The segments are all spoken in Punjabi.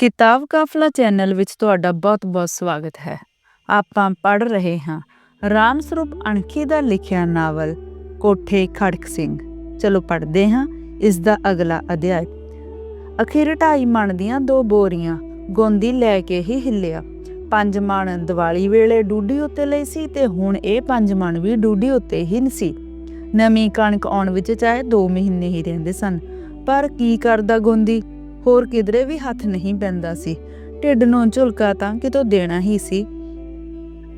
ਕਿਤਾਬ ਕਾਫਲਾ ਚੈਨਲ ਵਿੱਚ ਤੁਹਾਡਾ ਬਹੁਤ-ਬਹੁਤ ਸਵਾਗਤ ਹੈ। ਆਪਾਂ ਪੜ ਰਹੇ ਹਾਂ ਰਾਮ ਸਰੂਪ ਅਣਖੀ ਦਾ ਲਿਖਿਆ ਨਾਵਲ ਕੋਠੇ ਖੜਕ ਸਿੰਘ। ਚਲੋ ਪੜਦੇ ਹਾਂ ਇਸ ਦਾ ਅਗਲਾ ਅਧਿਆਇ। ਅਖੀਰ ਢਾਈ ਮਣ ਦੀਆਂ ਦੋ ਬੋਰੀਆਂ ਗੋਂਦੀ ਲੈ ਕੇ ਹੀ ਹਿੱਲਿਆ। ਪੰਜ ਮਣ ਦੀਵਾਲੀ ਵੇਲੇ ਡੂਡੀ ਉੱਤੇ ਲਈ ਸੀ ਤੇ ਹੁਣ ਇਹ ਪੰਜ ਮਣ ਵੀ ਡੂਡੀ ਉੱਤੇ ਹੀ ਸੀ। ਨਵੀਂ ਕਣਕ ਆਉਣ ਵਿੱਚ ਚਾਹੇ 2 ਮਹੀਨੇ ਹੀ ਰਹਿੰਦੇ ਸਨ, ਪਰ ਕੀ ਕਰਦਾ ਗੋਂਦੀ? ਹੋਰ ਕਿਧਰੇ ਵੀ ਹੱਥ ਨਹੀਂ ਪੈਂਦਾ ਸੀ। ਢਿੱਡ ਨੂੰ ਝੁਲਕਾ ਤਾਂ ਕਿਤੋਂ ਦੇਣਾ ਹੀ ਸੀ।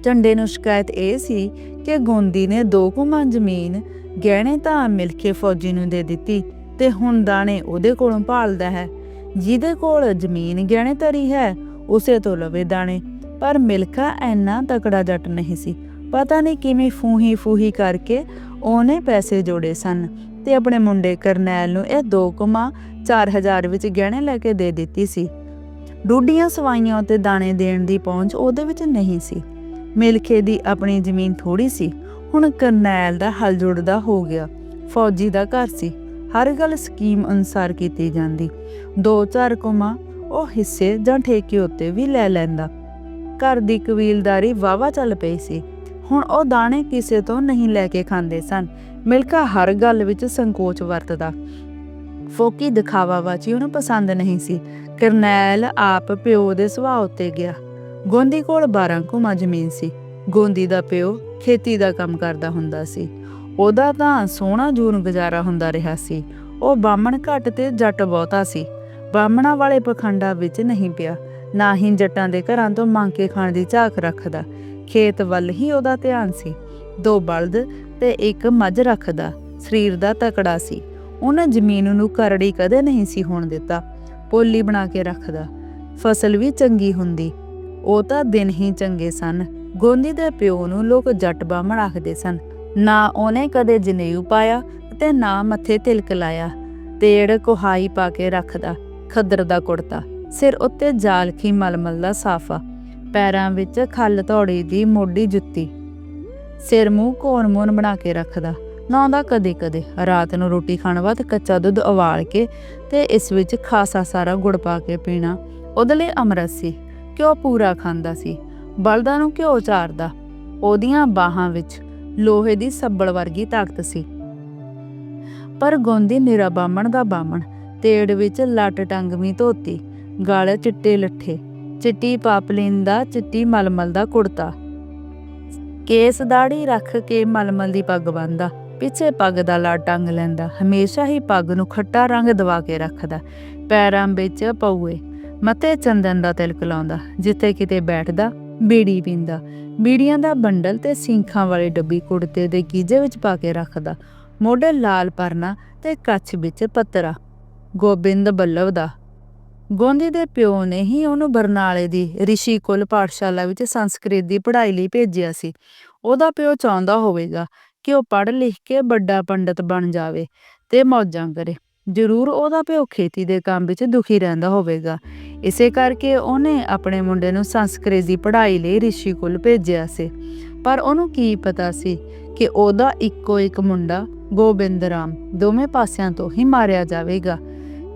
ਝੰਡੇ ਨੂੰ ਸ਼ਿਕਾਇਤ ਇਹ ਸੀ ਕਿ ਗੋਂਦੀ ਨੇ ਦੋ ਕੁਮਾਂ ਜ਼ਮੀਨ ਗਹਿਣੇ ਤਾਂ ਮਿਲ ਕੇ ਫੌਜੀ ਨੂੰ ਦੇ ਦਿੱਤੀ ਤੇ ਹੁਣ ਦਾਣੇ ਉਹਦੇ ਕੋਲੋਂ ਭਾਲਦਾ ਹੈ। ਜਿਹਦੇ ਕੋਲ ਜ਼ਮੀਨ ਗਹਿਣੇ ਤਰੀ ਹੈ, ਉਸੇ ਤੋਂ ਲਵੇ ਦਾਣੇ। ਪਰ ਮਿਲਖਾ ਐਨਾ ਤਕੜਾ ਜੱਟ ਨਹੀਂ ਸੀ। ਪਤਾ ਨਹੀਂ ਕਿਵੇਂ ਫੂਹੀ ਫੂਹੀ ਕਰਕੇ ਉਹਨੇ ਪੈਸੇ ਜੋੜੇ ਸਨ ਤੇ ਆਪਣੇ ਮੁੰਡੇ ਕਰਨੈਲ ਨੂੰ ਇਹ ਦੋ ਕੁਮਾਂ 4000 ਵਿੱਚ ਗਹਿਣੇ ਲੈ ਕੇ ਦੇ ਦਿੱਤੀ ਸੀ। ਡੂਡੀਆਂ ਸਵਾਈਆਂ ਉੱਤੇ ਦਾਣੇ ਦੇਣ ਦੀ ਪਹੁੰਚ ਉਹਦੇ ਵਿੱਚ ਨਹੀਂ ਸੀ। ਮਿਲਖੇ ਦੀ ਆਪਣੀ ਜ਼ਮੀਨ ਥੋੜੀ ਸੀ। ਹੁਣ ਕਰਨੈਲ ਦਾ ਹਲ ਜੁੜਦਾ ਹੋ ਗਿਆ। ਫੌਜੀ ਦਾ ਘਰ ਸੀ। ਹਰ ਗੱਲ ਸਕੀਮ ਅਨੁਸਾਰ ਕੀਤੀ ਜਾਂਦੀ। ਦੋ ਚਾਰ ਕੁਮਾਂ ਉਹ ਹਿੱਸੇ ਜਾਂ ਠੇਕੇ ਉੱਤੇ ਵੀ ਲੈ ਲੈਂਦਾ। ਘਰ ਦੀ ਕਬੀਲਦਾਰੀ ਵਾਵਾ ਚੱਲ ਪਈ ਸੀ। ਹੁਣ ਉਹ ਦਾਣੇ ਕਿਸੇ ਤੋਂ ਨਹੀਂ ਲੈ ਕੇ ਖਾਂਦੇ ਸਨ। ਮਿਲਕਾ ਹਰ ਗੱਲ ਵਿੱਚ ਸੰਕੋਚ ਵਰਤਦਾ। ਫੋਕੀ ਦਿਖਾਵਾਵਾਚੀ ਉਹਨੂੰ ਪਸੰਦ ਨਹੀਂ ਸੀ। ਕਰਨੈਲ ਆਪ ਪਿਓ ਦੇ ਸੁਭਾਅ ਉੱਤੇ ਗਿਆ। ਗੋਂਦੀ ਕੋਲ 12 ਕੁਮਾ ਜ਼ਮੀਨ ਸੀ। ਗੋਂਦੀ ਦਾ ਪਿਓ ਖੇਤੀ ਦਾ ਕੰਮ ਕਰਦਾ ਹੁੰਦਾ ਸੀ। ਉਹਦਾ ਤਾਂ ਸੋਹਣਾ ਜੂਨ ਗੁਜ਼ਾਰਾ ਹੁੰਦਾ ਰਿਹਾ ਸੀ। ਉਹ ਬਾਮਣ ਘੱਟ ਤੇ ਜੱਟ ਬਹੁਤਾ ਸੀ। ਬਾਮਣਾ ਵਾਲੇ ਪਖੰਡਾ ਵਿੱਚ ਨਹੀਂ ਪਿਆ। ਨਾ ਹੀ ਜੱਟਾਂ ਦੇ ਘਰਾਂ ਤੋਂ ਮੰਗ ਕੇ ਖਾਣ ਦੀ ਝਾਕ ਰੱਖਦਾ। ਖੇਤ ਵੱਲ ਹੀ ਉਹਦਾ ਧਿਆਨ ਸੀ। ਦੋ ਬਲਦ ਤੇ ਇੱਕ ਮੱਝ ਰੱਖਦਾ। ਸਰੀਰ ਦਾ ਤਕੜਾ ਸੀ। ਉਹਨਾਂ ਜ਼ਮੀਨ ਨੂੰ ਕਰੜੀ ਕਦੇ ਨਹੀਂ ਸੀ ਹੋਣ ਦਿੱਤਾ, ਪੋਲੀ ਬਣਾ ਕੇ ਰੱਖਦਾ। ਫਸਲ ਵੀ ਚੰਗੀ ਹੁੰਦੀ, ਉਹ ਤਾਂ ਦਿਨ ਹੀ ਚੰਗੇ ਸਨ। ਗੋਂਦੀ ਦੇ ਪਿਓ ਨੂੰ ਲੋਕ ਜੱਟ ਬਾਹਮਣ ਆਖਦੇ ਸਨ। ਨਾ ਉਹਨੇ ਕਦੇ ਜਨੇਊ ਪਾਇਆ ਤੇ ਨਾ ਮੱਥੇ ਤਿਲਕ ਲਾਇਆ। ਤੇੜ ਕੋਹਾਈ ਪਾ ਕੇ ਰੱਖਦਾ, ਖੱਦਰ ਦਾ ਕੁੜਤਾ, ਸਿਰ ਉੱਤੇ ਜਾਲਖੀ ਮਲਮਲ ਦਾ ਸਾਫਾ, ਪੈਰਾਂ ਵਿੱਚ ਖੱਲ ਧੌੜੀ ਦੀ ਮੋਢੀ ਜੁੱਤੀ। ਸਿਰ ਮੂੰਹ ਕੋਨ ਮੋਨ ਬਣਾ ਕੇ ਰੱਖਦਾ। ਨਾਉਂਦਾ ਕਦੇ ਕਦੇ ਰਾਤ ਨੂੰ ਰੋਟੀ ਖਾਣ ਬਾਅਦ ਕੱਚਾ ਦੁੱਧ ਉਬਾਲ ਕੇ ਤੇ ਇਸ ਵਿੱਚ ਖਾਸਾ ਸਾਰਾ ਗੁੜ ਪਾ ਕੇ ਪੀਣਾ। ਉਹਦੇ ਲਈ ਅੰਮ੍ਰਿਤ ਸੀ ਕਿਉਂ ਪੂਰਾ ਖਾਂਦਾ ਸੀ, ਬਲਦਾਂ ਨੂੰ ਘਿਓ ਚਾਰਦਾ। ਉਹਦੀਆਂ ਬਾਹਾਂ ਵਿੱਚ ਲੋਹੇ ਦੀ ਸੱਬਲ ਵਰਗੀ ਤਾਕਤ ਸੀ। ਪਰ ਗੋਂਦੀ ਨਿਰਾ ਬਾਮਣ ਦਾ ਬਾਮਣ ਤੇੜ ਵਿੱਚ ਲੱਟ ਟੰਗਵੀਂ ਧੋਤੀ, ਗਾਲ ਚਿੱਟੇ ਲੱਠੇ, ਚਿੱਟੀ ਪਾਪਲੀਨ ਦਾ ਚਿੱਟੀ ਮਲਮਲ ਦਾ ਕੁੜਤਾ। ਕੇਸ ਦਾੜੀ ਰੱਖ ਕੇ ਮਲਮਲ ਦੀ ਪੱਗ ਬੰਨਦਾ ਪਿੱਛੇ ਪੱਗ ਦਾ ਲਾ ਟੰਗ ਲੈਂਦਾ, ਹਮੇਸ਼ਾ ਹੀ ਪੱਗ ਨੂੰ ਖੱਟਾ ਰੰਗ ਦਵਾ ਕੇ ਰੱਖਦਾ। ਪੈਰਾਂ ਵਿੱਚ ਪਊਏ ਮਤੇ ਚੰਦਨ ਦਾ ਤਿਲਕ ਲਾਉਂਦਾ, ਜਿੱਥੇ ਕਿਤੇ ਬੈਠਦਾ, ਬੀੜੀ ਪੀਂਦਾ। ਬੀੜੀਆਂ ਦਾ ਬੰਡਲ ਤੇ ਸਿੰਖਾਂ ਵਾਲੀ ਡੱਬੀ ਕੁੜਤੇ ਦੇ ਗੀਜੇ ਵਿੱਚ ਪਾ ਕੇ ਰੱਖਦਾ। ਮੋਢੇ ਲਾਲ ਪਰਨਾ ਤੇ ਕੱਛ ਵਿੱਚ ਪੱਤਰਾ। ਗੋਬਿੰਦ ਬੱਲਵ ਦਾ। ਗੋਂਦੀ ਦੇ ਪਿਓ ਨੇ ਹੀ ਉਹਨੂੰ ਬਰਨਾਲੇ ਦੀ ਰਿਸ਼ੀ ਕੁਲ ਪਾਠਸ਼ਾਲਾ ਵਿੱਚ ਸੰਸਕ੍ਰਿਤ ਦੀ ਪੜ੍ਹਾਈ ਲਈ ਭੇਜਿਆ ਸੀ। ਉਹਦਾ ਪਿਓ ਚਾਹੁੰਦਾ ਹੋਵੇਗਾ ਕਿ ਉਹ ਪੜ੍ਹ ਲਿਖ ਕੇ ਵੱਡਾ ਪੰਡਤ ਬਣ ਜਾਵੇ ਤੇ ਮੌਜਾਂ ਕਰੇ। ਜ਼ਰੂਰ ਉਹਦਾ ਪਿਓ ਖੇਤੀ ਦੇ ਕੰਮ ਵਿੱਚ ਦੁਖੀ ਰਹਿੰਦਾ ਹੋਵੇਗਾ। ਇਸੇ ਕਰਕੇ ਉਹਨੇ ਆਪਣੇ ਮੁੰਡੇ ਨੂੰ ਸੰਸਕ੍ਰਿਤ ਦੀ ਪੜ੍ਹਾਈ ਲਈ ਰਿਸ਼ੀ ਕੋਲ ਭੇਜਿਆ ਸੀ। ਪਰ ਉਹਨੂੰ ਕੀ ਪਤਾ ਸੀ ਕਿ ਉਹਦਾ ਇੱਕੋ ਇੱਕ ਮੁੰਡਾ ਗੋਬਿੰਦ ਰਾਮ ਦੋਵੇਂ ਪਾਸਿਆਂ ਤੋਂ ਹੀ ਮਾਰਿਆ ਜਾਵੇਗਾ।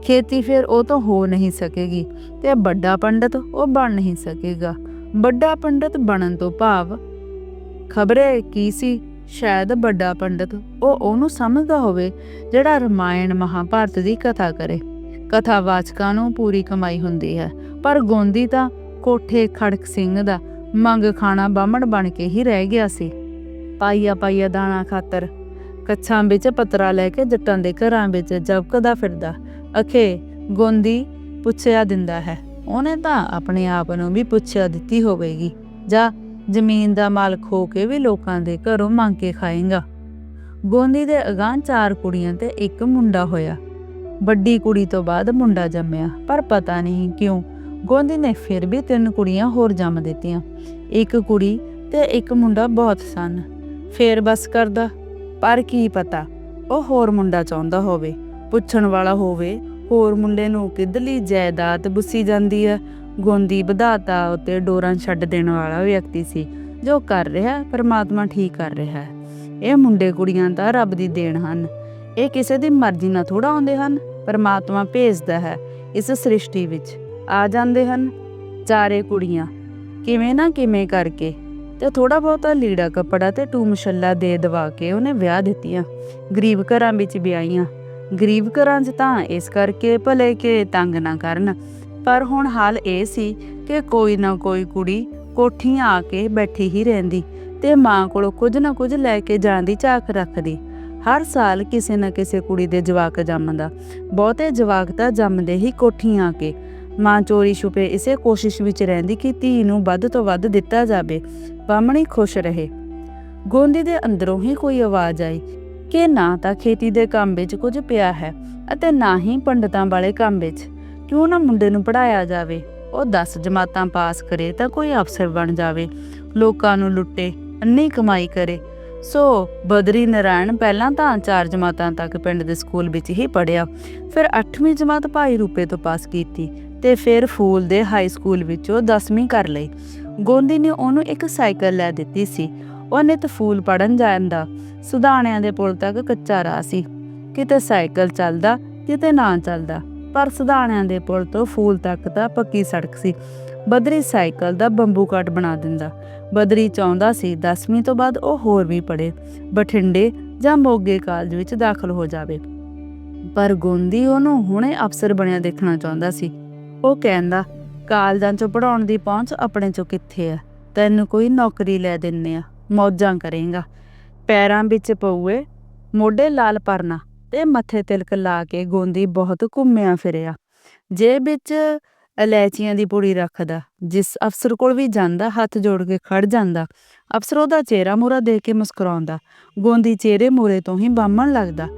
ਖੇਤੀ ਫਿਰ ਉਹ ਤੋਂ ਹੋ ਨਹੀਂ ਸਕੇਗੀ ਤੇ ਵੱਡਾ ਪੰਡਤ ਉਹ ਬਣ ਨਹੀਂ ਸਕੇਗਾ। ਵੱਡਾ ਪੰਡਤ ਬਣਨ ਤੋਂ ਭਾਵ ਖਬਰੇ ਕੀ ਸੀ ਸ਼ਾਇਦ ਵੱਡਾ ਪੰਡਤ ਉਹ ਉਹਨੂੰ ਸਮਝਦਾ ਹੋਵੇ ਜਿਹੜਾ ਰਮਾਇਣ ਮਹਾਭਾਰਤ ਦੀ ਕਥਾ ਕਰੇ। ਕਥਾ ਵਾਚਕਾਂ ਨੂੰ ਪੂਰੀ ਕਮਾਈ ਹੁੰਦੀ ਹੈ, ਪਰ ਗੋਂਦੀ ਤਾਂ ਕੋਠੇ ਖੜਕ ਸਿੰਘ ਦਾ ਮੰਗ ਖਾਣਾ ਬਾਹਮਣ ਬਣ ਕੇ ਹੀ ਰਹਿ ਗਿਆ ਸੀ। ਪਾਈਆ ਪਾਈਆ ਦਾਣਾ ਖਾਤਰ ਕੱਛਾਂ ਵਿੱਚ ਪਤਰਾ ਲੈ ਕੇ ਜੱਟਾਂ ਦੇ ਘਰਾਂ ਵਿੱਚ ਜਵਕਦਾ ਫਿਰਦਾ। ਅਖੇ, ਗੋਂਦੀ ਪੁੱਛਿਆ ਦਿੰਦਾ ਹੈ, ਉਹਨੇ ਤਾਂ ਆਪਣੇ ਆਪ ਨੂੰ ਵੀ ਪੁੱਛਿਆ ਦਿੱਤੀ ਹੋਵੇਗੀ। ਜਾਂ ਜ਼ਮੀਨ ਦਾ ਮਾਲਕ ਹੋ ਕੇ ਵੀ ਲੋਕਾਂ ਦੇ ਘਰੋਂ ਮੰਗ ਕੇ ਖਾਏਗਾ। ਗੋਂਦੀ ਦੇ ਅਗਾਂ ਚਾਰ ਕੁੜੀਆਂ ਤੇ ਇੱਕ ਮੁੰਡਾ ਹੋਇਆ। ਵੱਡੀ ਕੁੜੀ ਤੋਂ ਬਾਅਦ ਮੁੰਡਾ ਜੰਮਿਆ, ਪਰ ਪਤਾ ਨਹੀਂ ਕਿਉਂ ਗੋਂਦੀ ਨੇ ਫਿਰ ਵੀ ਤਿੰਨ ਕੁੜੀਆਂ ਹੋਰ ਜੰਮ ਦਿੱਤੀਆਂ। ਇੱਕ ਕੁੜੀ ਤੇ ਇੱਕ ਮੁੰਡਾ ਬਹੁਤ ਸਨ। ਫੇਰ ਬਸ ਕਰਦਾ, ਪਰ ਕੀ ਪਤਾ, ਉਹ ਹੋਰ ਮੁੰਡਾ ਚਾਹੁੰਦਾ ਹੋਵੇ, ਪੁੱਛਣ ਵਾਲਾ ਹੋਵੇ, ਹੋਰ ਮੁੰਡੇ ਨੂੰ ਕਿੱਧਰਲੀ ਜਾਇਦਾਦ ਬੁੱਸੀ ਜਾਂਦੀ ਹੈ ਗੋਂਦੀ ਵਧਾਤਾ, ਉਤੇ ਡੋਰਾਂ ਛੱਡ ਦੇਣ ਵਾਲਾ ਵਿਅਕਤੀ ਸੀ, ਜੋ ਕਰ ਰਿਹਾ, ਪਰਮਾਤਮਾ ਠੀਕ ਕਰ ਰਿਹਾ ਹੈ। ਇਹ ਮੁੰਡੇ ਕੁੜੀਆਂ ਤਾਂ ਰੱਬ ਦੀ ਦੇਣ ਹਨ। ਇਹ ਕਿਸੇ ਦੀ ਮਰਜ਼ੀ ਨਾਲ ਥੋੜਾ ਆਉਂਦੇ ਹਨ, ਪਰਮਾਤਮਾ ਭੇਜਦਾ ਹੈ ਇਸ ਸ੍ਰਿਸ਼ਟੀ ਵਿੱਚ। ਆ ਜਾਂਦੇ ਹਨ ਚਾਰੇ ਕੁੜੀਆਂ, ਕਿਵੇਂ ਨਾ ਕਿਵੇਂ ਕਰਕੇ, ਤੇ ਥੋੜਾ ਬਹੁਤਾ ਲੀੜਾ ਕੱਪੜਾ ਤੇ ਟੂ ਮਸ਼ੱਲਾ ਦੇ ਦਵਾ ਕੇ ਉਹਨੇ ਵਿਆਹ ਦਿੱਤੀਆਂ। ਗਰੀਬ ਘਰਾਂ ਵਿੱਚ ਵਿਆਹੀਆਂ। ਗਰੀਬ ਘਰਾਂ 'ਚ ਤਾਂ ਇਸ ਕਰਕੇ ਭਲੇ ਕਿ ਤੰਗ ਨਾ ਕਰਨ। ਪਰ ਹੁਣ ਹਾਲ ਇਹ ਸੀ ਕਿ ਕੋਈ ਨਾ ਕੋਈ ਕੁੜੀ ਕੋਠੀਆਂ ਆ ਕੇ ਬੈਠੀ ਹੀ ਰਹਿੰਦੀ ਤੇ ਮਾਂ ਕੋਲੋਂ ਕੁਝ ਨਾ ਕੁਝ ਲੈ ਕੇ ਜਾਣ ਦੀ ਝਾਕ ਰੱਖਦੀ। ਹਰ ਸਾਲ ਕਿਸੇ ਨਾ ਕਿਸੇ ਕੁੜੀ ਦੇ ਜਵਾਕ ਜੰਮਦਾ। ਬਹੁਤੇ ਜਵਾਕ ਤਾਂ ਜੰਮਦੇ ਹੀ ਕੋਠੀਆਂ ਆ ਕੇ। ਮਾਂ ਚੋਰੀ ਛੁਪੇ ਇਸੇ ਕੋਸ਼ਿਸ਼ ਵਿੱਚ ਰਹਿੰਦੀ ਕਿ ਧੀ ਨੂੰ ਵੱਧ ਤੋਂ ਵੱਧ ਦਿੱਤਾ ਜਾਵੇ। ਬਾਮਣੀ ਖੁਸ਼ ਰਹੇ। ਗੋਂਦੀ ਦੇ ਅੰਦਰੋਂ ਹੀ ਕੋਈ ਆਵਾਜ਼ ਆਈ ਕਿ ਨਾ ਤਾਂ ਖੇਤੀ ਦੇ ਕੰਮ ਵਿੱਚ ਕੁਝ ਪਿਆ ਹੈ ਅਤੇ ਨਾ ਹੀ ਪੰਡਤਾਂ ਵਾਲੇ ਕੰਮ ਵਿੱਚ। ਕਿਉਂ ਨਾ ਮੁੰਡੇ ਨੂੰ ਪੜਾਇਆ ਜਾਵੇ? ਉਹ 10 ਜਮਾਤਾਂ ਪਾਸ ਕਰੇ ਤਾਂ ਕੋਈ ਅਫਸਰ ਬਣ ਜਾਵੇ। ਲੋਕਾਂ ਨੂੰ ਲੁੱਟੇ ਅੰਨੀ ਕਮਾਈ ਕਰੇ। ਸੋ ਬਦਰੀ ਨਾਰਾਇਣ ਪਹਿਲਾਂ ਤਾਂ ਚਾਰ ਜਮਾਤਾਂ ਤੱਕ ਪਿੰਡ ਦੇ ਸਕੂਲ ਵਿੱਚ ਹੀ ਪੜਿਆ ਫਿਰ 8ਵੀਂ ਜਮਾਤ ਭਾਈ ਰੂਪੇ ਤੋਂ ਪਾਸ ਕੀਤੀ ਤੇ ਫਿਰ ਫੂਲ ਦੇ ਹਾਈ ਸਕੂਲ ਵਿੱਚੋਂ 10ਵੀਂ ਕਰ ਲਈ। ਗੋਂਦੀ ਨੇ ਉਹਨੂੰ ਇੱਕ ਸਾਈਕਲ ਲੈ ਦਿੱਤੀ ਸੀ। ਉਹਨੇ ਨਿਤ ਫੂਲ ਪੜਨ ਜਾਂਦਾ ਸੁਧਾਣਿਆਂ ਦੇ ਪੁਲ ਤੱਕ ਕੱਚਾ ਰਾਹ ਸੀ। ਕਿਤੇ ਸਾਈਕਲ ਚੱਲਦਾ, ਕਿਤੇ ਨਾ ਚੱਲਦਾ। ਪਰ ਸੁਧਾਣਿਆਂ ਦੇ ਪੁਲ ਤੋਂ ਫੂਲ ਤੱਕ ਤਾਂ ਪੱਕੀ ਸੜਕ ਸੀ। ਬਦਰੀ ਸਾਈਕਲ ਦਾ ਬੰਬੂ ਕੱਟ ਬਣਾ ਦਿੰਦਾ। ਬਦਰੀ ਚਾਹੁੰਦਾ ਸੀ 10ਵੀਂ ਤੋਂ ਬਾਅਦ ਉਹ ਹੋਰ ਵੀ ਪੜੇ ਬਠਿੰਡੇ ਜਾਂ ਮੋਗੇ ਕਾਲਜ ਵਿੱਚ ਦਾਖਲ ਹੋ ਜਾਵੇ। ਪਰ ਗੋਂਦੀ ਉਹਨੂੰ ਹੁਣੇ ਅਫਸਰ ਬਣਿਆ ਦੇਖਣਾ ਚਾਹੁੰਦਾ ਸੀ। ਉਹ ਕਹਿੰਦਾ, ਕਾਲਜਾਂ 'ਚੋਂ ਪੜਾਉਣ ਦੀ ਪਹੁੰਚ ਆਪਣੇ 'ਚੋਂ ਕਿੱਥੇ ਆ? ਤੈਨੂੰ ਕੋਈ ਨੌਕਰੀ ਲੈ ਦਿੰਨੇ ਆ, ਮੌਜਾਂ ਕਰੇਗਾ। ਪੈਰਾਂ ਵਿੱਚ ਪਊਏ, ਮੋਢੇ ਲਾਲ ਪਰਨਾ। ਤੇ ਮੱਥੇ ਤਿਲਕ ਲਾ ਕੇ ਗੋਂਦੀ ਬਹੁਤ ਘੁੰਮਿਆ ਫਿਰਿਆ। ਜੇਬ ਵਿੱਚ ਇਲਾਇਚੀਆਂ ਦੀ ਪੁੜੀ ਰੱਖਦਾ, ਜਿਸ ਅਫਸਰ ਕੋਲ ਵੀ ਜਾਂਦਾ, ਹੱਥ ਜੋੜ ਕੇ ਖੜ ਜਾਂਦਾ। ਅਫਸਰ ਉਹਦਾ ਚਿਹਰਾ ਮੂਰਾ ਦੇਖ ਕੇ ਮੁਸਕਰਾਉਂਦਾ। ਗੋਂਦੀ ਚਿਹਰੇ ਮੂਰੇ ਤੋਂ ਹੀ ਬਾਮਣ ਲੱਗਦਾ।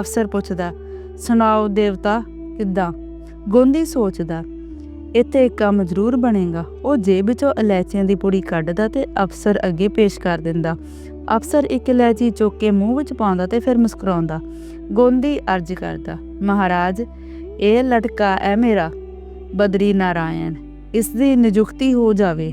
ਅਫਸਰ ਪੁੱਛਦਾ, ਸੁਣਾਓ ਦੇਵਤਾ, ਕਿੱਦਾਂ? ਗੋਂਦੀ ਸੋਚਦਾ, ਇੱਥੇ ਇੱਕ ਕੰਮ ਜ਼ਰੂਰ ਬਣੇਗਾ। ਉਹ ਜੇਬ ਵਿੱਚੋਂ ਇਲਾਇਚੀਆਂ ਦੀ ਪੁੜੀ ਕੱਢਦਾ ਤੇ ਅਫਸਰ ਅੱਗੇ ਪੇਸ਼ ਕਰ ਦਿੰਦਾ। ਅਫਸਰ ਇੱਕ ਇਲਾਇਚੀ ਚੁੱਕ ਕੇ ਮੂੰਹ ਵਿੱਚ ਪਾਉਂਦਾ ਤੇ ਫਿਰ ਮੁਸਕਰਾਉਂਦਾ। ਗੋਂਦੀ ਅਰਜ਼ ਕਰਦਾ, ਮਹਾਰਾਜ, ਇਹ ਲਟਕਾ ਹੈ ਮੇਰਾ, ਬਦਰੀ ਨਾਰਾਇਣ, ਇਸ ਦੀ ਨਿਯੁਕਤੀ ਹੋ ਜਾਵੇ।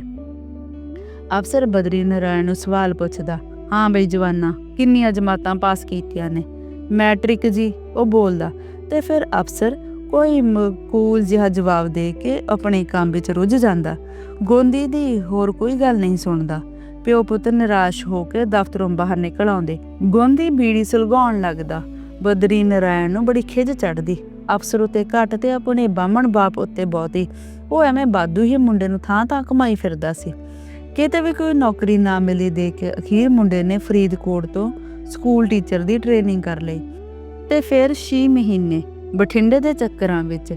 ਅਫਸਰ ਬਦਰੀ ਨਾਰਾਇਣ ਨੂੰ ਸਵਾਲ ਪੁੱਛਦਾ, ਹਾਂ ਬਈ ਜਵਾਨਾ, ਕਿੰਨੀਆਂ ਜਮਾਤਾਂ ਪਾਸ ਕੀਤੀਆਂ ਨੇ? ਮੈਟ੍ਰਿਕ ਜੀ, ਉਹ ਬੋਲਦਾ ਤੇ ਫਿਰ ਅਫਸਰ ਕੋਈ ਮਕੂਲ ਜਿਹਾ ਜਵਾਬ ਦੇ ਕੇ ਆਪਣੇ ਕੰਮ ਵਿੱਚ ਰੁੱਝ ਜਾਂਦਾ। ਗੋਂਦੀ ਦੀ ਹੋਰ ਕੋਈ ਗੱਲ ਨਹੀਂ ਸੁਣਦਾ। ਪਿਓ ਪੁੱਤ ਨਿਰਾਸ਼ ਹੋ ਕੇ ਦਫ਼ਤਰੋਂ ਬਾਹਰ ਨਿਕਲ ਆਉਂਦੇ। ਗੋਂਦੀ ਬੀੜੀ ਸੁਲਗਾਉਣ ਲੱਗਦਾ। ਬਦਰੀ ਨਾਰਾਇਣ ਨੂੰ ਬੜੀ ਖਿਜ ਚੜਦੀ ਅਫਸਰ ਉਤੇ ਘੱਟ ਤੇ ਆਪਣੇ ਬਾਹਮਣ ਬਾਪ ਉੱਤੇ ਬਹੁਤੀ ਉਹ ਐਵੇਂ ਬਾਦੂ ਹੀ ਮੁੰਡੇ ਨੂੰ ਥਾਂ ਥਾਂ ਕਮਾਈ ਫਿਰਦਾ ਸੀ। ਕਿਤੇ ਵੀ ਕੋਈ ਨੌਕਰੀ ਨਾ ਮਿਲੀ ਦੇ ਕੇ ਅਖੀਰ ਮੁੰਡੇ ਨੇ ਫਰੀਦਕੋਟ ਤੋਂ ਸਕੂਲ ਟੀਚਰ ਦੀ ਟ੍ਰੇਨਿੰਗ ਕਰ ਲਈ। ਤੇ ਫਿਰ 6 ਮਹੀਨੇ ਬਠਿੰਡੇ ਦੇ ਚੱਕਰਾਂ ਵਿੱਚ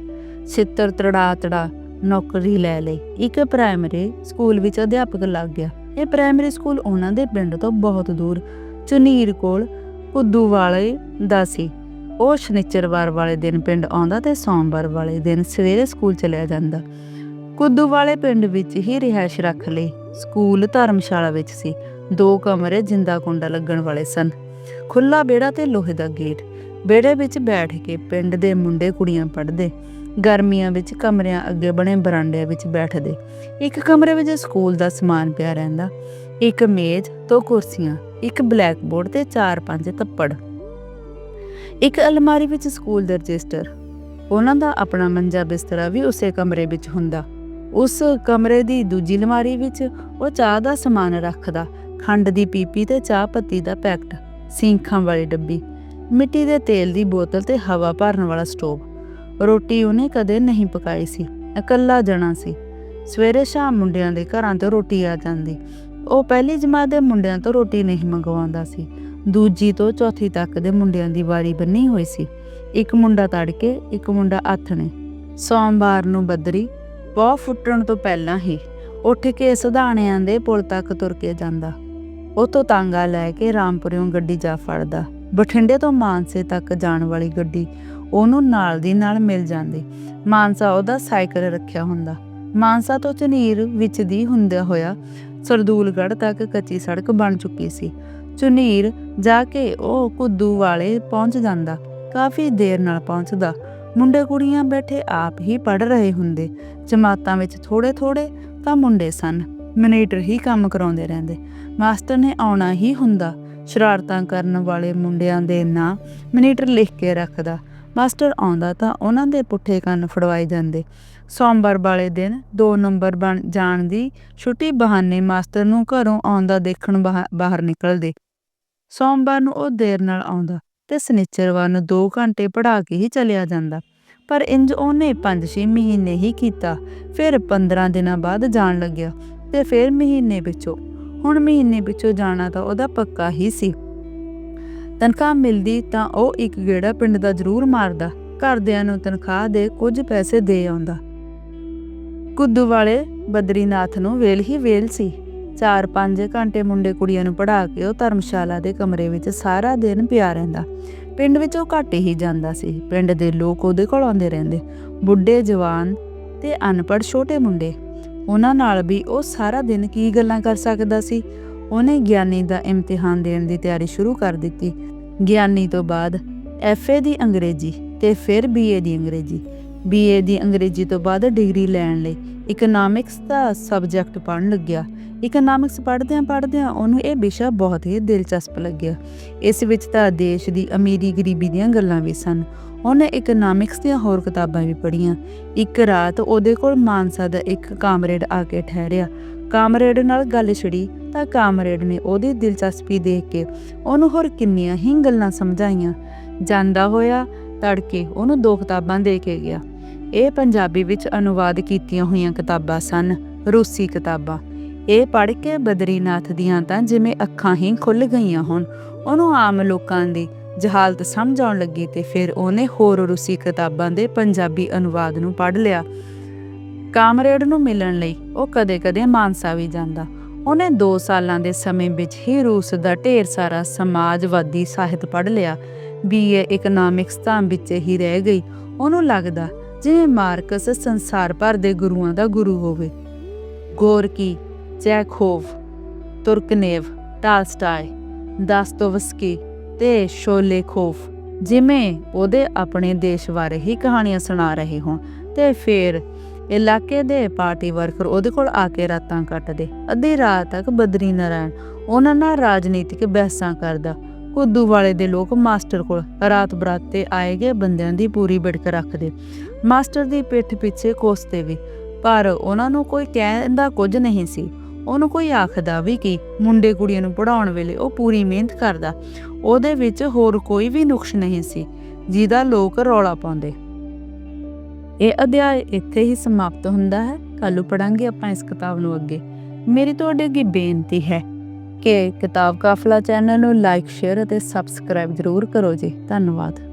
ਛਿੱਤਰ ਤੜਾ ਤੜਾ ਨੌਕਰੀ ਲੈ ਲਈ। ਇੱਕ ਪ੍ਰਾਇਮਰੀ ਸਕੂਲ ਵਿੱਚ ਅਧਿਆਪਕ ਲੱਗ ਗਿਆ। ਇਹ ਪ੍ਰਾਇਮਰੀ ਸਕੂਲ ਉਹਨਾਂ ਦੇ ਪਿੰਡ ਤੋਂ ਬਹੁਤ ਦੂਰ, ਚੁਨੀਰ ਕੋਲ, ਕੁੱਦੂ ਵਾਲੇ ਦਾ ਸੀ। ਉਹ ਸ਼ਨੀਚਰਵਾਰ ਵਾਲੇ ਦਿਨ ਪਿੰਡ ਆਉਂਦਾ ਤੇ ਸੋਮਵਾਰ ਵਾਲੇ ਦਿਨ ਸਵੇਰੇ ਸਕੂਲ ਚਲਿਆ ਜਾਂਦਾ। ਕੁੱਦੂ ਵਾਲੇ ਪਿੰਡ ਵਿੱਚ ਹੀ ਰਿਹਾਇਸ਼ ਰੱਖ ਲਈ। ਸਕੂਲ ਧਰਮਸ਼ਾਲਾ ਵਿੱਚ ਸੀ। ਦੋ ਕਮਰੇ ਜਿੰਦਾ ਕੁੰਡਾ ਲੱਗਣ ਵਾਲੇ ਸਨ। ਖੁੱਲਾ ਬੇੜਾ ਤੇ ਲੋਹੇ ਦਾ ਗੇਟ। ਬੇੜੇ ਵਿੱਚ ਬੈਠ ਕੇ ਪਿੰਡ ਦੇ ਮੁੰਡੇ ਕੁੜੀਆਂ ਪੜ੍ਹਦੇ। ਗਰਮੀਆਂ ਵਿੱਚ ਕਮਰਿਆਂ ਅੱਗੇ ਬਣੇ ਬਰਾਂਡਿਆਂ ਵਿੱਚ ਬੈਠਦੇ। ਇੱਕ ਕਮਰੇ ਵਿੱਚ ਸਕੂਲ ਦਾ ਸਮਾਨ ਪਿਆ ਰਹਿੰਦਾ। ਇੱਕ ਮੇਜ਼, ਦੋ ਕੁਰਸੀਆਂ, ਇੱਕ ਬਲੈਕ ਬੋਰਡ ਤੇ ਚਾਰ ਪੰਜ ਤੱਪੜ। ਇੱਕ ਅਲਮਾਰੀ ਵਿੱਚ ਸਕੂਲ ਦਾ ਰਜਿਸਟਰ। ਉਹਨਾਂ ਦਾ ਆਪਣਾ ਮੰਜਾ ਬਿਸਤਰਾ ਵੀ ਉਸੇ ਕਮਰੇ ਵਿੱਚ ਹੁੰਦਾ। ਉਸ ਕਮਰੇ ਦੀ ਦੂਜੀ ਅਲਮਾਰੀ ਵਿੱਚ ਉਹ ਚਾਹ ਦਾ ਸਮਾਨ ਰੱਖਦਾ। ਖੰਡ ਦੀ ਪੀਪੀ ਤੇ ਚਾਹ ਪੱਤੀ ਦਾ ਪੈਕਟ। ਸਿੰਖਾਂ ਵਾਲੀ ਡੱਬੀ। ਮਿੱਟੀ ਦੇ ਤੇਲ ਦੀ ਬੋਤਲ ਤੇ ਹਵਾ ਭਰਨ ਵਾਲਾ ਸਟੋਵ। ਰੋਟੀ ਉਹਨੇ ਕਦੇ ਨਹੀਂ ਪਕਾਈ ਸੀ, ਇਕੱਲਾ ਜਣਾ ਸੀ। ਸਵੇਰੇ ਸ਼ਾਮ ਮੁੰਡਿਆਂ ਦੇ ਘਰਾਂ ਤੋਂ ਰੋਟੀ ਆ ਜਾਂਦੀ। ਉਹ ਪਹਿਲੀ ਜਮਾਤ ਦੇ ਮੁੰਡਿਆਂ ਤੋਂ ਰੋਟੀ ਨਹੀਂ ਮੰਗਵਾਉਂਦਾ ਸੀ। ਦੂਜੀ ਤੋਂ ਚੌਥੀ ਤੱਕ ਦੇ ਮੁੰਡਿਆਂ ਦੀ ਵਾਰੀ ਬੰਨੀ ਹੋਈ ਸੀ। ਇੱਕ ਮੁੰਡਾ ਤੜਕੇ, ਇੱਕ ਮੁੰਡਾ ਆਥਣੇ ਸੋਮਵਾਰ ਨੂੰ ਬੱਦਰੀ ਪੌ ਫੁੱਟਣ ਤੋਂ ਪਹਿਲਾਂ ਹੀ ਉੱਠ ਕੇ ਸਧਾਣਿਆਂ ਦੇ ਪੁਲ ਤੱਕ ਤੁਰ ਕੇ ਜਾਂਦਾ। ਉਹ ਤੋਂ ਤਾਂਗਾ ਲੈ ਕੇ ਰਾਮਪੁਰਿਓਂ ਗੱਡੀ ਜਾ ਫੜਦਾ। ਬਠਿੰਡੇ ਤੋਂ ਮਾਨਸੇ ਤੱਕ ਜਾਣ ਵਾਲੀ ਗੱਡੀ ਉਹਨੂੰ ਨਾਲ ਦੀ ਨਾਲ ਮਿਲ ਜਾਂਦੀ। ਮਾਨਸਾ ਉਹਦਾ ਸਾਈਕਲ ਰੱਖਿਆ ਹੁੰਦਾ। ਮਾਨਸਾ ਤੋਂ ਝਨੀਰ ਵਿੱਚ ਦੀ ਹੁੰਦਾ ਹੋਇਆ ਸਰਦੂਲਗੜ੍ਹ ਤੱਕ ਕੱਚੀ ਸੜਕ ਬਣ ਚੁੱਕੀ ਸੀ। ਝੁਨੀਰ ਜਾ ਕੇ ਉਹ ਕੁੱਦੂ ਵਾਲੇ ਪਹੁੰਚ ਜਾਂਦਾ। ਕਾਫੀ ਦੇਰ ਨਾਲ ਪਹੁੰਚਦਾ। ਮੁੰਡੇ ਕੁੜੀਆਂ ਬੈਠੇ ਆਪ ਹੀ ਪੜ ਰਹੇ ਹੁੰਦੇ। ਜਮਾਤਾਂ ਵਿੱਚ ਥੋੜੇ ਥੋੜੇ ਤਾਂ ਮੁੰਡੇ ਸਨ। ਮਨੀਟਰ ਹੀ ਕੰਮ ਕਰਾਉਂਦੇ ਰਹਿੰਦੇ। ਮਾਸਟਰ ਨੇ ਆਉਣਾ ਹੀ ਹੁੰਦਾ। ਸ਼ਰਾਰਤਾਂ ਕਰਨ ਵਾਲੇ ਮੁੰਡਿਆਂ ਦੇ ਨਾਂ ਮਨੀਟਰ ਲਿਖ ਕੇ ਰੱਖਦਾ। ਮਾਸਟਰ ਆਉਂਦਾ ਤਾਂ ਉਹਨਾਂ ਦੇ ਪੁੱਠੇ ਕੰਨ ਫੜਵਾਏ ਜਾਂਦੇ। ਸੋਮਵਾਰ ਵਾਲੇ ਦਿਨ 2 ਨੰਬਰ ਬਣ ਜਾਣ ਦੀ ਛੁੱਟੀ ਬਹਾਨੇ ਮਾਸਟਰ ਨੂੰ ਘਰੋਂ ਆਉਂਦਾ ਦੇਖਣ ਬਾਹ- ਬਾਹਰ ਨਿਕਲਦੇ। ਸੋਮਵਾਰ ਨੂੰ ਉਹ ਦੇਰ ਨਾਲ ਆਉਂਦਾ ਤੇ ਸਨਿਚਰਵਾਰ ਨੂੰ 2 ਘੰਟੇ ਪੜ੍ਹਾ ਕੇ ਹੀ ਚਲਿਆ ਜਾਂਦਾ। ਪਰ ਇੰਜ ਉਹਨੇ 5-6 ਮਹੀਨੇ ਹੀ ਕੀਤਾ, ਫਿਰ 15 ਦਿਨਾਂ ਬਾਅਦ ਜਾਣ ਲੱਗਿਆ ਤੇ ਫਿਰ ਮਹੀਨੇ ਪਿੱਛੋਂ ਹੁਣ ਮਹੀਨੇ ਪਿੱਛੋਂ ਜਾਣਾ ਤਾਂ ਉਹਦਾ ਪੱਕਾ ਹੀ ਸੀ। ਤਨਖਾਹ ਮਿਲਦੀ ਤਾਂ ਉਹ ਇੱਕ ਗੇੜਾ ਪਿੰਡ ਦਾ ਜ਼ਰੂਰ ਮਾਰਦਾ, ਘਰਦਿਆਂ ਨੂੰ ਤਨਖਾਹ ਦੇ ਕੁਝ ਪੈਸੇ ਦੇ ਆਉਂਦਾ। ਕੁੱਦੂ ਵਾਲੇ ਬਦਰੀਨਾਥ ਨੂੰ ਵੇਲ ਹੀ ਵੇਲ ਸੀ। 4-5 ਘੰਟੇ ਮੁੰਡੇ ਕੁੜੀਆਂ ਨੂੰ ਪੜ੍ਹਾ ਕੇ ਉਹ ਧਰਮਸ਼ਾਲਾ ਦੇ ਕਮਰੇ ਵਿੱਚ ਸਾਰਾ ਦਿਨ ਪਿਆ ਰਹਿੰਦਾ। ਪਿੰਡ ਵਿੱਚ ਉਹ ਘੱਟ ਹੀ ਜਾਂਦਾ ਸੀ। ਪਿੰਡ ਦੇ ਲੋਕ ਉਹਦੇ ਕੋਲ ਆਉਂਦੇ ਰਹਿੰਦੇ। ਬੁੱਢੇ, ਜਵਾਨ ਤੇ ਅਨਪੜ੍ਹ ਛੋਟੇ ਮੁੰਡੇ। ਉਹਨਾਂ ਨਾਲ ਵੀ ਉਹ ਸਾਰਾ ਦਿਨ ਕੀ ਗੱਲਾਂ ਕਰ ਸਕਦਾ ਸੀ? ਉਹਨੇ ਗਿਆਨੀ ਦਾ ਇਮਤਿਹਾਨ ਦੇਣ ਦੀ ਤਿਆਰੀ ਸ਼ੁਰੂ ਕਰ ਦਿੱਤੀ। ਗਿਆਨੀ ਤੋਂ ਬਾਅਦ ਐਫਏ ਦੀ ਅੰਗਰੇਜ਼ੀ ਤੇ ਫਿਰ ਬੀਏ ਦੀ ਅੰਗਰੇਜ਼ੀ। ਬੀਏ ਦੀ ਅੰਗਰੇਜ਼ੀ ਤੋਂ ਬਾਅਦ ਡਿਗਰੀ ਲੈਣ ਲਈ ਇਕਨੋਮਿਕਸ ਦਾ ਸਬਜੈਕਟ ਪੜ੍ਹਨ ਲੱਗਿਆ। ਇਕਨੋਮਿਕਸ ਪੜ੍ਹਦਿਆਂ ਪੜ੍ਹਦਿਆਂ ਉਹਨੂੰ ਇਹ ਵਿਸ਼ਾ ਬਹੁਤ ਹੀ ਦਿਲਚਸਪ ਲੱਗਿਆ। ਇਸ ਵਿੱਚ ਤਾਂ ਦੇਸ਼ ਦੀ ਅਮੀਰੀ ਗਰੀਬੀ ਦੀਆਂ ਗੱਲਾਂ ਵੀ ਸਨ। ਉਹਨੇ ਇਕਨੋਮਿਕਸ ਦੀਆਂ ਹੋਰ ਕਿਤਾਬਾਂ ਵੀ ਪੜ੍ਹੀਆਂ। ਇੱਕ ਰਾਤ ਉਹਦੇ ਕੋਲ ਮਾਨਸਾ ਦਾ ਇੱਕ ਕਾਮਰੇਡ ਆ ਕੇ ਠਹਿਰਿਆ। ਕਾਮਰੇਡ ਨਾਲ ਗੱਲ ਛਿੜੀ ਤਾਂ ਕਾਮਰੇਡ ਨੇ ਉਹਦੀ ਦਿਲਚਸਪੀ ਦੇਖ ਕੇ ਉਹਨੂੰ ਹੋਰ ਕਿੰਨੀਆਂ ਹੀ ਗੱਲਾਂ ਸਮਝਾਈਆਂ। ਜਾਂਦਾ ਹੋਇਆ ਤੜਕੇ ਉਹਨੂੰ ਦੋ ਕਿਤਾਬਾਂ ਦੇ ਕੇ ਗਿਆ। ਇਹ ਪੰਜਾਬੀ ਵਿੱਚ ਅਨੁਵਾਦ ਕੀਤੀਆਂ ਹੋਈਆਂ ਕਿਤਾਬਾਂ ਸਨ, ਰੂਸੀ ਕਿਤਾਬਾਂ। ਇਹ ਪੜ੍ਹ ਕੇ ਬਦਰੀਨਾਥ ਦੀਆਂ ਤਾਂ ਜਿਵੇਂ ਅੱਖਾਂ ਹੀ ਖੁੱਲ ਗਈਆਂ ਹੋਣ, ਉਹਨੂੰ ਆਮ ਲੋਕਾਂ ਦੀ ਜਹਾਲਤ ਸਮਝ ਆਉਣ ਲੱਗੀ ਤੇ ਫਿਰ ਉਹਨੇ ਹੋਰ ਰੂਸੀ ਕਿਤਾਬਾਂ ਦੇ ਪੰਜਾਬੀ ਅਨੁਵਾਦ ਨੂੰ ਪੜ੍ਹ ਲਿਆ। ਕਾਮਰੇਡ ਨੂੰ ਮਿਲਣ ਲਈ ਉਹ ਕਦੇ-ਕਦੇ ਮਾਨਸਾ ਵੀ ਜਾਂਦਾ। ਉਹਨੇ 2 ਸਾਲਾਂ ਦੇ ਸਮੇਂ ਵਿੱਚ ਹੀ ਰੂਸ ਦਾ ਢੇਰ ਸਾਰਾ ਸਮਾਜਵਾਦੀ ਸਾਹਿਤ ਪੜ੍ਹ ਲਿਆ। ਬੀਏ ਇਕਨੋਮਿਕਸ ਤਾਂ ਵਿੱਚ ਹੀ ਰਹਿ ਗਈ। ਉਹਨੂੰ ਲੱਗਦਾ ਜਿਵੇਂ ਮਾਰਕਸ ਸੰਸਾਰ ਭਰ ਦੇ ਗੁਰੂਆਂ ਦਾ ਗੁਰੂ ਹੋਵੇ। ਗੋਰਕੀ, ਚੈਖੋਵ, ਤੁਰਕਨੇਵ, ਟਾਲਸਟਾਏ, ਦਾਸਤੋਵਸਕੀ ਤੇ ਸ਼ੋਲੇਖੋਵ ਜਿਵੇਂ ਉਹਦੇ ਆਪਣੇ ਦੇਸ਼ ਬਾਰੇ ਹੀ ਕਹਾਣੀਆਂ ਸੁਣਾ ਰਹੇ ਹੋਣ। ਤੇ ਫਿਰ ਇਲਾਕੇ ਦੇ ਪਾਰਟੀ ਵਰਕਰ ਉਹਦੇ ਕੋਲ ਆ ਕੇ ਰਾਤਾਂ ਕੱਟਦੇ। ਅੱਧੀ ਰਾਤ ਤੱਕ ਬਦਰੀ ਨਾਰਾਇਣ ਉਹਨਾਂ ਨਾਲ ਰਾਜਨੀਤਿਕ ਬਹਿਸਾਂ ਕਰਦਾ। ਕੁੱਦੂ ਵਾਲੇ ਦੇ ਲੋਕ ਮਾਸਟਰ ਕੋਲ ਰਾਤ ਬਰਾਤੇ ਗਏ ਬੰਦਿਆਂ ਦੀ ਪੂਰੀ ਬਿੜਕ ਰੱਖਦੇ। ਮਾਸਟਰ ਦੀ ਪਿੱਠ ਪਿੱਛੇ ਕੋਸਤੇ ਵੀ। ਪਰ ਉਹਨਾਂ ਨੂੰ ਕੋਈ ਕਹਿੰਦਾ ਕੁਝ ਨਹੀਂ ਸੀ। ਉਹਨੂੰ ਕੋਈ ਆਖਦਾ ਵੀ ਕਿ, ਮੁੰਡੇ ਕੁੜੀਆਂ ਨੂੰ ਪੜਾਉਣ ਵੇਲੇ ਉਹ ਪੂਰੀ ਮਿਹਨਤ ਕਰਦਾ। ਉਹਦੇ ਵਿੱਚ ਹੋਰ ਕੋਈ ਵੀ ਨੁਕਸ ਨਹੀਂ ਸੀ। ਜਿਹਦਾ ਲੋਕ ਰੌਲਾ ਪਾਉਂਦੇ। ਇਹ ਅਧਿਆਇ ਇੱਥੇ ਹੀ ਸਮਾਪਤ ਹੁੰਦਾ ਹੈ। ਕੱਲ੍ਹ ਪੜਾਂਗੇ ਆਪਾਂ ਇਸ ਕਿਤਾਬ ਨੂੰ ਅੱਗੇ। ਮੇਰੀ ਤੁਹਾਡੇ ਅੱਗੇ ਬੇਨਤੀ ਹੈ ਕਿ ਕਿਤਾਬ ਕਾਫਲਾ ਚੈਨਲ ਨੂੰ ਲਾਈਕ ਸ਼ੇਅਰ ਅਤੇ ਸਬਸਕ੍ਰਾਈਬ ਜ਼ਰੂਰ ਕਰੋ ਜੀ। ਧੰਨਵਾਦ।